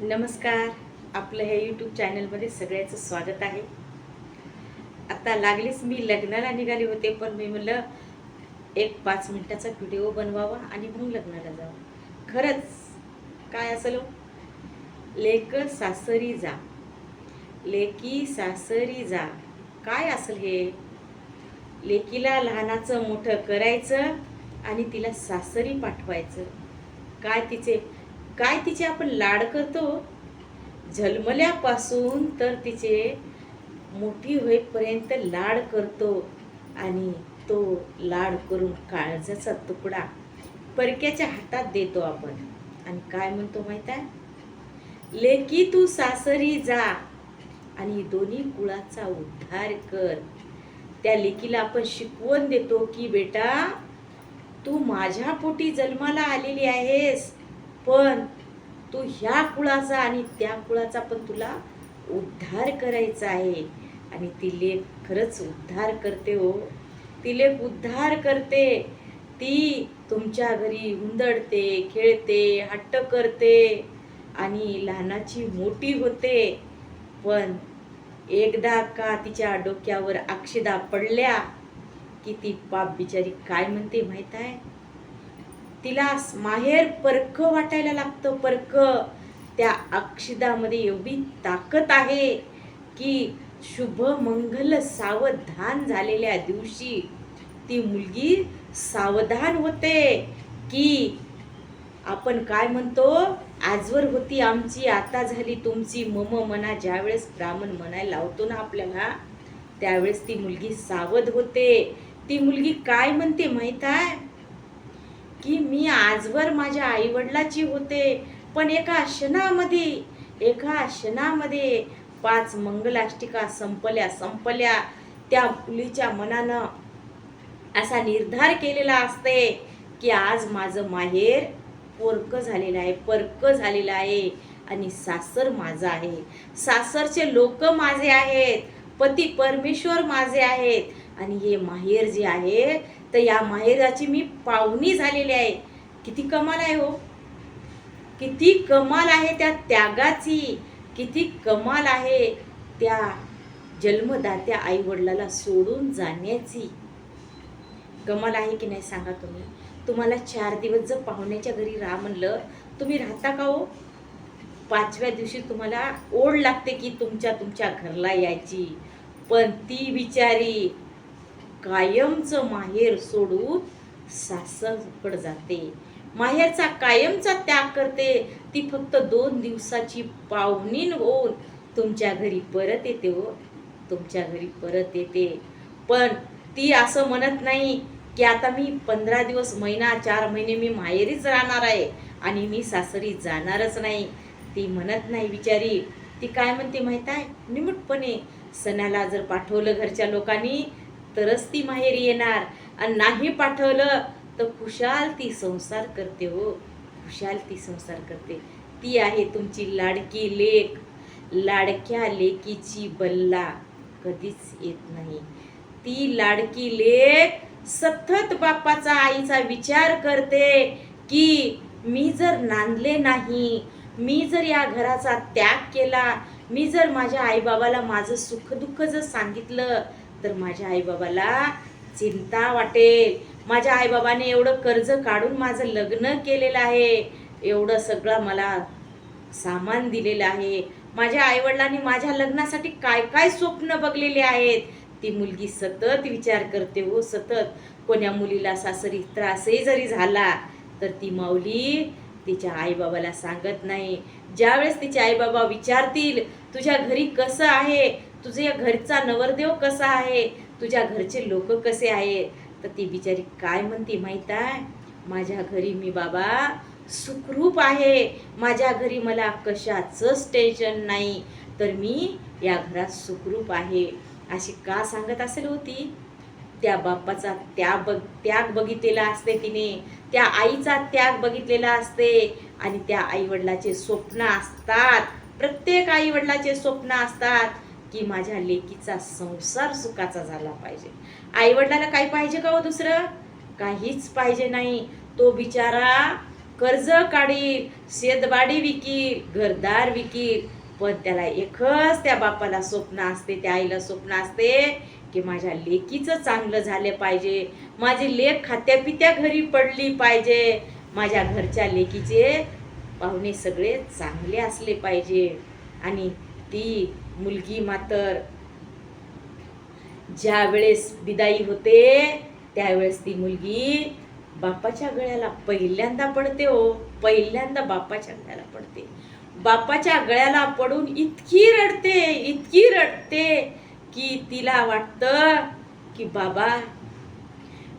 नमस्कार. आपलं हे यूट्यूब चॅनलमध्ये सगळ्याचं स्वागत आहे. आता लागलीच मी लग्नाला निघाले होते पण मी म्हणलं एक पाच मिनटाचा व्हिडिओ बनवावा आणि मग लग्नाला जावं. खरंच काय असलो? लेक सासरी जा. लेकी सासरी जा. काय असेल हे? लेकीला लहानाचं मोठं करायचं आणि तिला सासरी पाठवायचं. काय तिचे काय तिचे आपण लाड करतो? जन्मल्यापासून तर तिचे मोठी होईपर्यंत लाड करतो आणि तो लाड करून काळजाचा तुकडा परक्याच्या हातात देतो आपण. आणि काय म्हणतो माहीत आहे? लेकी तू सासरी जा आणि दोन्ही कुळाचा उद्धार कर. त्या लेकीला आपण शिकवण देतो की बेटा तू माझ्या पोटी जन्माला आलेली आहेस. पण तू ह्या कुळाचा आणि त्या कुळाचा पण तुला उद्धार करायचा आहे. आणि ती लेख खरंच उद्धार करते हो. ती लेख उद्धार करते. ती तुमच्या घरी हुंदडते खेळते हट्ट करते आणि लहानाची मोठी होते. पण एकदा का तिच्या डोक्यावर अक्षदा पडल्या की ती पाप बिचारी काय म्हणते माहीत आहे? तिला माहेर परक वाटायला लागतं परक त्या अक्षदामध्ये एवढी ताकद आहे की शुभ मंगल सावधान झालेल्या दिवशी ती मुलगी सावधान होते की आपण काय म्हणतो? आजवर होती आमची आता झाली तुमची. मम मना ज्यावेळेस ब्राह्मण म्हणायला लावतो ना आपल्याला त्यावेळेस ती मुलगी सावध होते. ती मुलगी काय म्हणते माहीत आहे? की मी आजवर माझ्या आईवडिलाची होते पण एका क्षणामध्ये एका क्षणामध्ये पाच मंगलाष्टिका संपल्या संपल्या. त्या मुलीच्या मनानं असा निर्धार केलेला असते की आज माझं माहेर पोरक झालेलं आहे परक झालेलं आहे आणि सासर माझं आहे. सासरचे लोक माझे आहेत पती परमेश्वर माझे आहेत आणि हे माहेर जे आहे तर या माहेराची मी पाहुणी झालेली आहे. किती कमाल आहे हो. किती कमाल आहे त्या त्यागाची. किती कमाल आहे त्या जन्मदात्या आई वडिलाला सोडून जाण्याची. कमाल आहे की नाही सांगा तुम्ही? तुम्हाला चार दिवस जर पाहुण्याच्या घरी राहा म्हणलं तुम्ही राहता का हो? पाचव्या दिवशी तुम्हाला ओढ लागते की तुमच्या तुमच्या घरला यायची. पण ती बिचारी कायमचं माहेर सोडून सासरकडे जाते. माहेरचा कायमचा त्याग करते. ती फक्त दोन दिवसाची पाहुणीन होऊन तुमच्या घरी परत येते हो. तुमच्या घरी परत येते. पण ती असं म्हणत नाही की आता मी पंधरा दिवस महिना चार महिने मी माहेरीच राहणार आहे आणि मी सासरी जाणारच नाही. ती म्हणत नाही बिचारी. ती काय म्हणते माहीत आहे? निमूटपणे सणाला जर पाठवलं घरच्या लोकांनी तरच ती माहेरी येणार. आणि नाही पाठवलं तर खुशाल ती संसार करते हो. खुशाल ती संसार करते. ती आहे तुमची लाडकी लेख. लाडक्या लेकीची बल्ला कधीच येत नाही. ती लाडकी लेख सतत बाप्पाचा आईचा विचार करते की मी जर नांदले नाही मी जर या घराचा त्याग केला मी जर माझ्या आईबाबाला माझं सुखदुःख जर सांगितलं तर माझ्या आईबाबाला चिंता वाटेल. माझ्या आईबाबाने एवढं कर्ज काढून माझं लग्न केलेलं आहे. एवढं सगळं मला सामान दिलेलं आहे. माझ्या आईवडिलांनी माझ्या लग्नासाठी काय काय स्वप्न बघलेले आहेत? ती मुलगी सतत विचार करते हो सतत. कोण्या मुलीला सासरी त्रासही जरी झाला तर ती माऊली तिच्या आईबाबाला सांगत नाही. ज्यावेळेस तिचे आईबाबा विचारतील तुझ्या घरी कसं आहे? तुझे या घरचा नवरदेव कसा आहे? तुझ्या घरचे लोक कसे आहेत? तर ती बिचारी काय म्हणते माहीत आहे? माझ्या घरी मी बाबा सुखरूप आहे. माझ्या घरी मला कशाचंच टेन्शन नाही. तर मी या घरात सुखरूप आहे. अशी का सांगत असेल होती त्या बाप्पाचा त्याग बग त्याग बघितलेला असते तिने. त्या आईचा त्याग बघितलेला असते. आणि त्या आईवडिलाचे स्वप्न असतात. प्रत्येक आईवडिलाचे स्वप्न असतात. की माझ्या लेकीचा संसार सुखाचा झाला पाहिजे. आईवडिलाला काय पाहिजे का हो दुसरं? काहीच पाहिजे नाही. तो बिचारा कर्ज काढील शेतबाडी विकील घरदार विकील. पण त्याला एकच त्या बापाला स्वप्न असते त्या आईला स्वप्न असते की माझ्या लेकीचं चांगलं झालं पाहिजे. माझी लेख खात्यापित्या घरी पडली पाहिजे. माझ्या घरच्या लेकीचे पाहुणे सगळे चांगले असले पाहिजे. आणि ती मुलगी मातर. ज्या वेळेस विदाई होते त्यावेळेस ती मुलगी बापाच्या गळ्याला पहिल्यांदा पडते हो. पहिल्यांदा बापाच्या गळ्याला पडते. बापाच्या गळ्याला पडून इतकी रडते इतकी रडते की तिला वाटतं की बाबा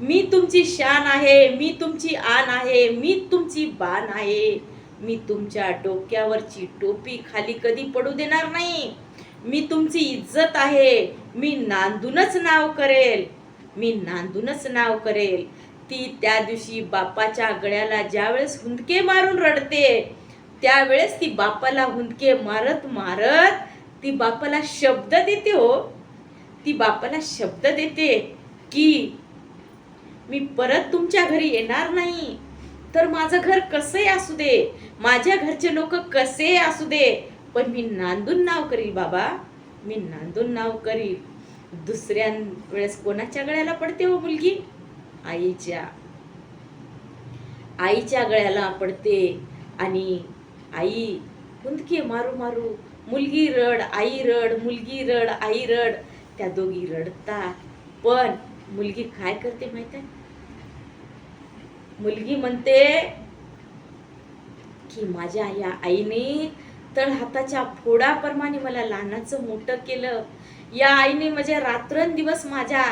मी तुमची शान आहे मी तुमची आन आहे मी तुमची बाण आहे. मी तुमच्या डोक्यावरची टोपी खाली कधी पडू देणार नाही. मी तुमची इज्जत आहे. मी नांदूनच नाव करेल. मी नांदूनच नाव करेल. ती त्या दिवशी बापाच्या गळ्याला ज्यावेळेस हुंदके मारून रडते त्यावेळेस ती बापाला हुंदके मारत मारत ती बापाला शब्द देते हो. ती बापाला शब्द देते की मी परत तुमच्या घरी येणार नाही. तर माझं घर कसंही असू दे. माझ्या घरचे लोक कसे असू दे. पण मी नांदून नाव करील बाबा. मी नांदून नाव करील. दुसऱ्या वेळेस कोणाच्या गळ्याला पडते हो मुलगी? आईच्या. आईच्या गळ्याला पडते आणि आई हुंदके मारू मारू मुलगी रड आई रड मुलगी रड आई रड. त्या दोघी रडतात. पण मुलगी काय करते माहीत आहे? मुलगी म्हणते की माझ्या या आईने तळ हाताच्या फोडाप्रमाणे मला लहानाचं मोठं केलं. या आईने माझ्या रात्रंदिवस माझ्या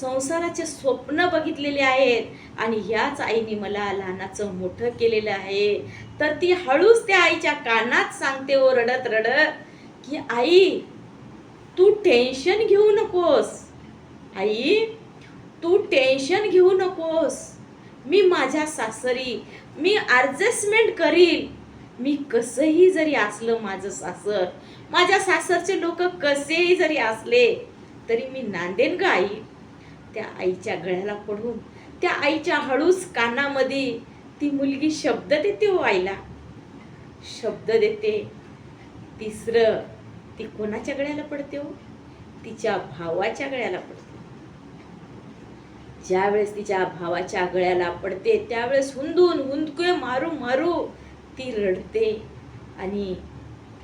संसाराचे स्वप्न बघितलेले आहेत आणि ह्याच आईने मला लहानाचं मोठं केलेलं आहे. तर ती हळूच त्या आईच्या कानात सांगते ओ रडत रडत की आई तू टेन्शन घेऊ नकोस. आई तू टेन्शन घेऊ नकोस. मी माझ्या सासरी मी ॲडजस्टमेंट करील. मी कसंही जरी असलं माझं सासर माझ्या सासरचे लोक कसेही जरी असले तरी मी नांदेन ग आई. त्या आईच्या गळ्याला पडून त्या आईच्या हळूच कानामध्ये ती मुलगी शब्द देते हो आईला. शब्द देते. तिसरं ती कोणाच्या गळ्याला पडते हो? तिच्या भावाच्या गळ्याला पडते. ज्यावेळेस तिच्या भावाच्या गळ्याला पडते त्यावेळेस हुंदून हुंदके मारू मारू ती रडते. आणि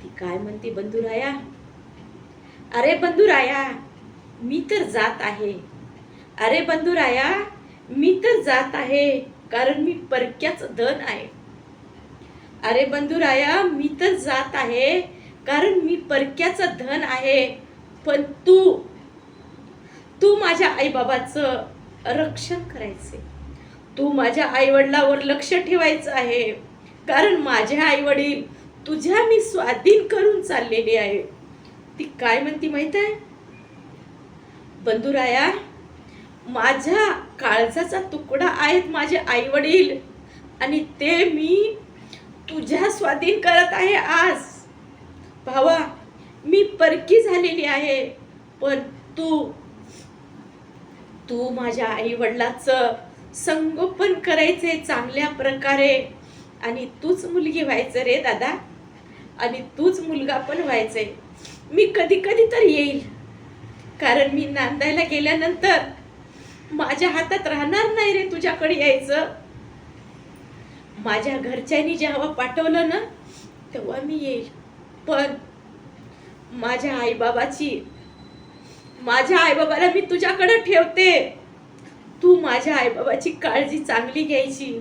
ती काय म्हणते बंधुराया? अरे बंधुराया मी तर जात आहे. अरे बंधुराया मी तर जात आहे कारण मी परक्याच धन आहे. अरे बंधुराया मी तर जात आहे कारण मी परक्याचं धन आहे. पण तू तू माझ्या आईबाबाचं रक्षण करायचे. तू माझ्या आईवडिलावर लक्ष ठेवायचं आहे. कारण माझे आईवडील तुझ्या मी स्वाधीन करून चाललेली आहे. ती काय म्हणती माहीत आहे? बंधुराया माझ्या काळजाचा तुकडा आहेत माझे आईवडील आणि ते मी तुझ्या स्वाधीन करत आहे आज. भावा मी परकी झालेली आहे पण तू तू माझ्या आई वडिलाचं संगोपन करायचे चांगल्या प्रकारे. आणि तूच मुलगी व्हायचं रे दादा. आणि तूच मुलगा पण व्हायचंय. मी कधी कधी तर येईल. कारण मी नांदायला गेल्यानंतर माझ्या हातात राहणार नाही रे तुझ्याकडे यायचं. माझ्या घरच्यांनी जेव्हा पाठवलं ना तेव्हा मी येईल. पण माझ्या आईबाबाची माझ्या आईबाबाला मी तुझ्याकडे ठेवते. तू माझ्या आईबाबाची काळजी चांगली घ्यायची.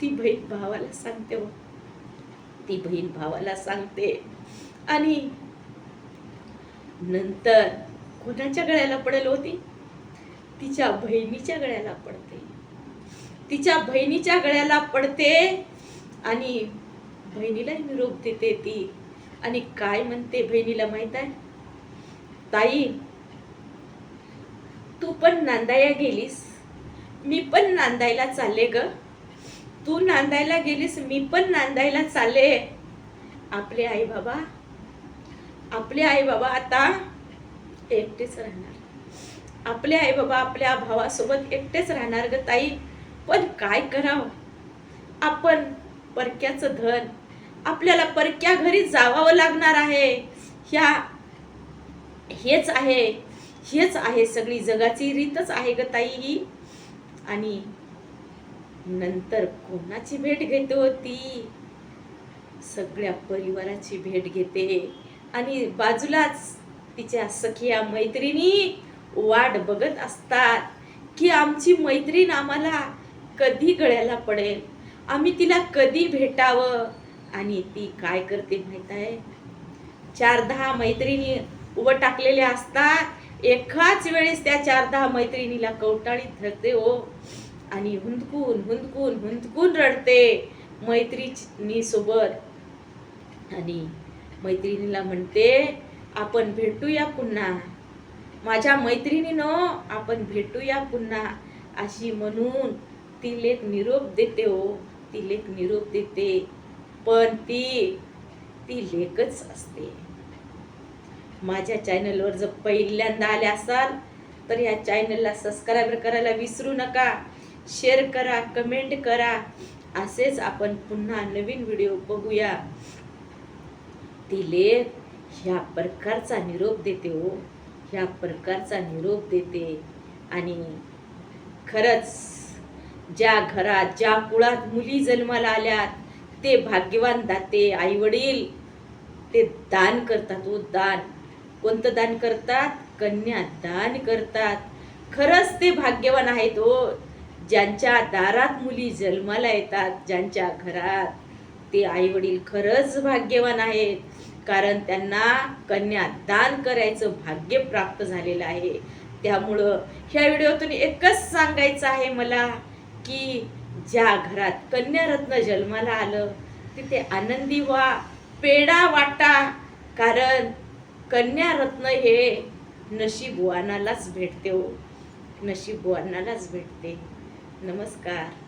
ती बहीण भावाला सांगते हो. ती बहीण भावाला सांगते. आणि नंतर कोणाच्या गळ्याला पडेल होती तिच्या बहिणीच्या गळ्याला पडते. तिच्या बहिणीच्या गळ्याला पडते आणि बहिणीला निरोप देते ती. आणि काय म्हणते बहिणीला माहीत आहे? ताई तू पण नांदाया गेलीस. मी पण नांदायला चालले ग. तू नांदायला गेलीस मी पण नांदायला चालले. आपले आई बाबा आपले आई बाबा आता एकटेच राहणार. आपले आई बाबा आपल्या भावासोबत एकटेच राहणार ग ताई. पण काय करावं? आपण परक्याचं धन आपल्याला परक्या घरी जावावं लागणार आहे. ह्या हेच आहे हेच आहे सगळी जगाची रीतच आहे ग ताई ही. आणि नंतर कोणाची भेट घेते होती सगळ्या परिवाराची भेट घेते. आणि बाजूलाच तिच्या सखिया मैत्रिणी वाट बघत असतात की आमची मैत्रीण आम्हाला कधी गळ्याला पडेल? आम्ही तिला कधी भेटावं? आणि ती काय करते माहीत आहे? चार दहा मैत्रिणी उभं टाकलेल्या असतात. एकाच वेळेस त्या चार दहा मैत्रिणीला कवटाळीत धरते हो. आणि हुंदकून हुंदकून हुंदकून रडते मैत्रिणी सोबत. आणि मैत्रिणीला म्हणते आपण भेटूया पुन्हा. माझ्या मैत्रिणीनं आपण भेटूया पुन्हा. अशी म्हणून ती लेख निरोप देते हो. ती लेख निरोप देते. पण ती ती लेखच असते. माझ्या चॅनलवर जर पहिल्यांदा आले असाल तर या चॅनलला सबस्क्राईब करायला विसरू नका. शेअर करा कमेंट करा. असेच आपण पुन्हा नवीन व्हिडिओ बघूया. ती लेख ह्या प्रकारचा निरोप देते हो. ह्या प्रकारचा निरोप देते. आणि खरंच ज्या घरात ज्या कुळात मुली जन्माला आल्यात ते भाग्यवान दाते आईवडील. ते दान करतात हो दान. कोणतं दान करतात? कन्या दान करतात. खरंच ते भाग्यवान आहेत हो. ज्यांच्या दारात मुली जन्माला येतात ज्यांच्या घरात ते आई वडील खरंच भाग्यवान आहेत कारण त्यांना कन्या दान करायचं भाग्य प्राप्त झालेलं आहे. त्यामुळं ह्या व्हिडिओतून एकच सांगायचं आहे मला की ज्या घरात कन्यारत्न जन्माला आलं तिथे आनंदी व्हा पेढा वाटा कारण कन्यारत्न हे नशीबवानालाच भेटते हो. नशीबवानालाच भेटते. नमस्कार.